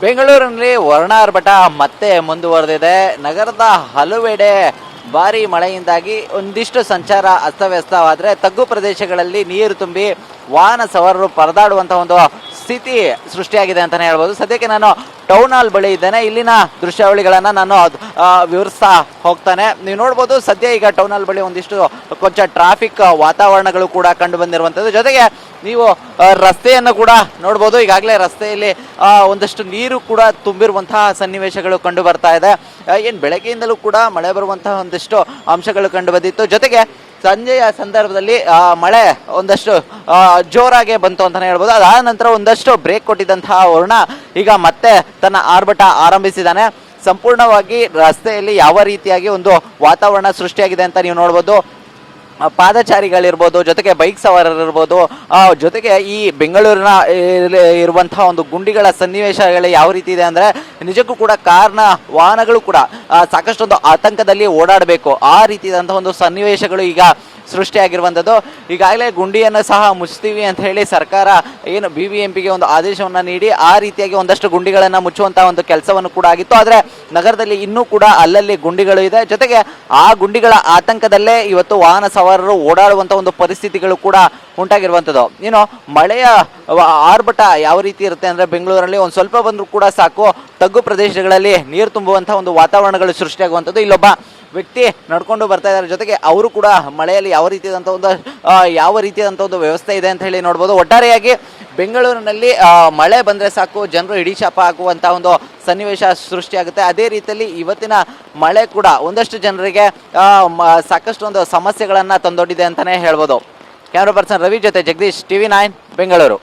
ಬೆಂಗಳೂರಿನಲ್ಲಿ ವರ್ಣಾರ್ಭಟ ಮತ್ತೆ ಮುಂದುವರೆದಿದೆ. ನಗರದ ಹಲವೆಡೆ ಭಾರಿ ಮಳೆಯಿಂದಾಗಿ ಒಂದಿಷ್ಟು ಸಂಚಾರ ಅಸ್ತವ್ಯಸ್ತವಾದರೆ ತಗ್ಗು ಪ್ರದೇಶಗಳಲ್ಲಿ ನೀರು ತುಂಬಿ ವಾಹನ ಸವಾರರು ಪರದಾಡುವಂತಹ ಒಂದು ಸ್ಥಿತಿ ಸೃಷ್ಟಿಯಾಗಿದೆ ಅಂತಲೇ ಹೇಳ್ಬೋದು. ಸದ್ಯಕ್ಕೆ ನಾನು ಟೌನ್ ಹಾಲ್ ಬಳಿ ಇದ್ದೇನೆ. ಇಲ್ಲಿನ ದೃಶ್ಯಾವಳಿಗಳನ್ನು ನಾನು ವಿವರಿಸ್ತಾ ಹೋಗ್ತಾನೆ. ನೀವು ನೋಡ್ಬೋದು, ಸದ್ಯ ಈಗ ಟೌನ್ ಹಾಲ್ ಬಳಿ ಒಂದಿಷ್ಟು ಕೊಂಚ ಟ್ರಾಫಿಕ್ ವಾತಾವರಣಗಳು ಕೂಡ ಕಂಡು ಬಂದಿರುವಂಥದ್ದು. ಜೊತೆಗೆ ನೀವು ರಸ್ತೆಯನ್ನು ಕೂಡ ನೋಡ್ಬೋದು. ಈಗಾಗಲೇ ರಸ್ತೆಯಲ್ಲಿ ಒಂದಷ್ಟು ನೀರು ಕೂಡ ತುಂಬಿರುವಂತಹ ಸನ್ನಿವೇಶಗಳು ಕಂಡು ಬರ್ತಾ ಇದೆ. ಏನು, ಬೆಳಗ್ಗೆಯಿಂದಲೂ ಕೂಡ ಮಳೆ ಬರುವಂತಹ ಒಂದಿಷ್ಟು ಅಂಶಗಳು ಕಂಡು ಬಂದಿತ್ತು. ಜೊತೆಗೆ ಸಂಜೆಯ ಸಂದರ್ಭದಲ್ಲಿ ಮಳೆ ಒಂದಷ್ಟು ಜೋರಾಗೆ ಬಂತು ಅಂತಾನೆ ಹೇಳ್ಬೋದು. ಅದಾದ ನಂತರ ಒಂದಷ್ಟು ಬ್ರೇಕ್ ಕೊಟ್ಟಿದ್ದಂತಹ ವರುಣ ಈಗ ಮತ್ತೆ ತನ್ನ ಆರ್ಭಟ ಆರಂಭಿಸಿದ್ದಾನೆ. ಸಂಪೂರ್ಣವಾಗಿ ರಸ್ತೆಯಲ್ಲಿ ಯಾವ ರೀತಿಯಾಗಿ ಒಂದು ವಾತಾವರಣ ಸೃಷ್ಟಿಯಾಗಿದೆ ಅಂತ ನೀವು ನೋಡ್ಬೋದು. ಪಾದಚಾರಿಗಳಿರ್ಬೋದು, ಜೊತೆಗೆ ಬೈಕ್ ಸವಾರರಿರ್ಬೋದು ಜೊತೆಗೆ ಈ ಬೆಂಗಳೂರಿನ ಇರುವಂತಹ ಒಂದು ಗುಂಡಿಗಳ ಸನ್ನಿವೇಶಗಳು ಯಾವ ರೀತಿ ಇದೆ ಅಂದರೆ ನಿಜಕ್ಕೂ ಕೂಡ ಕಾರ್ನ ವಾಹನಗಳು ಕೂಡ ಸಾಕಷ್ಟೊಂದು ಆತಂಕದಲ್ಲಿ ಓಡಾಡಬೇಕು. ಆ ರೀತಿಯಾದಂತಹ ಒಂದು ಸನ್ನಿವೇಶಗಳು ಈಗ ಸೃಷ್ಟಿಯಾಗಿರುವಂಥದ್ದು. ಈಗಾಗಲೇ ಗುಂಡಿಯನ್ನು ಸಹ ಮುಚ್ತೀವಿ ಅಂತ ಹೇಳಿ ಸರ್ಕಾರ ಏನು ಬಿ ಬಿ ಎಂ ಪಿಗೆ ಒಂದು ಆದೇಶವನ್ನು ನೀಡಿ, ಆ ರೀತಿಯಾಗಿ ಒಂದಷ್ಟು ಗುಂಡಿಗಳನ್ನು ಮುಚ್ಚುವಂತಹ ಒಂದು ಕೆಲಸವನ್ನು ಕೂಡ ಆಗಿತ್ತು. ಆದರೆ ನಗರದಲ್ಲಿ ಇನ್ನೂ ಕೂಡ ಅಲ್ಲಲ್ಲಿ ಗುಂಡಿಗಳು ಇದೆ. ಜೊತೆಗೆ ಆ ಗುಂಡಿಗಳ ಆತಂಕದಲ್ಲೇ ಇವತ್ತು ವಾಹನ ಸವಾರರು ಓಡಾಡುವಂಥ ಒಂದು ಪರಿಸ್ಥಿತಿಗಳು ಕೂಡ ಉಂಟಾಗಿರುವಂಥದ್ದು. ಏನು, ಮಳೆಯ ಆರ್ಭಟ ಯಾವ ರೀತಿ ಇರುತ್ತೆ ಅಂದರೆ ಬೆಂಗಳೂರಲ್ಲಿ ಒಂದು ಸ್ವಲ್ಪ ಬಂದರೂ ಕೂಡ ಸಾಕು. ತಗ್ಗು ಪ್ರದೇಶಗಳಲ್ಲಿ ನೀರು ತುಂಬುವಂಥ ಒಂದು ವಾತಾವರಣಗಳು ಸೃಷ್ಟಿಯಾಗುವಂಥದ್ದು. ಇಲ್ಲೊಬ್ಬ ವ್ಯಕ್ತಿ ನಡ್ಕೊಂಡು ಬರ್ತಾ ಇದ್ದಾರೆ. ಜೊತೆಗೆ ಅವರು ಕೂಡ ಮಳೆಯಲ್ಲಿ ಯಾವ ರೀತಿಯಾದಂಥ ಒಂದು ಯಾವ ರೀತಿಯಾದಂಥ ಒಂದು ವ್ಯವಸ್ಥೆ ಇದೆ ಅಂತ ಹೇಳಿ ನೋಡ್ಬೋದು. ಒಟ್ಟಾರೆಯಾಗಿ ಬೆಂಗಳೂರಿನಲ್ಲಿ ಮಳೆ ಬಂದರೆ ಸಾಕು. ಜನರು ಇಡೀ ಶಾಪ ಹಾಕುವಂಥ ಒಂದು ಸನ್ನಿವೇಶ ಸೃಷ್ಟಿಯಾಗುತ್ತೆ. ಅದೇ ರೀತಿಯಲ್ಲಿ ಇವತ್ತಿನ ಮಳೆ ಕೂಡ ಒಂದಷ್ಟು ಜನರಿಗೆ ಸಾಕಷ್ಟು ಒಂದು ಸಮಸ್ಯೆಗಳನ್ನು ತಂದೊಡ್ಡಿದೆ ಅಂತಲೇ ಹೇಳ್ಬೋದು. ಕ್ಯಾಮ್ರಾ ಪರ್ಸನ್ ರವಿ ಜೊತೆ ಜಗದೀಶ್ ಟಿವಿ ನೈನ್ ಬೆಂಗಳೂರು.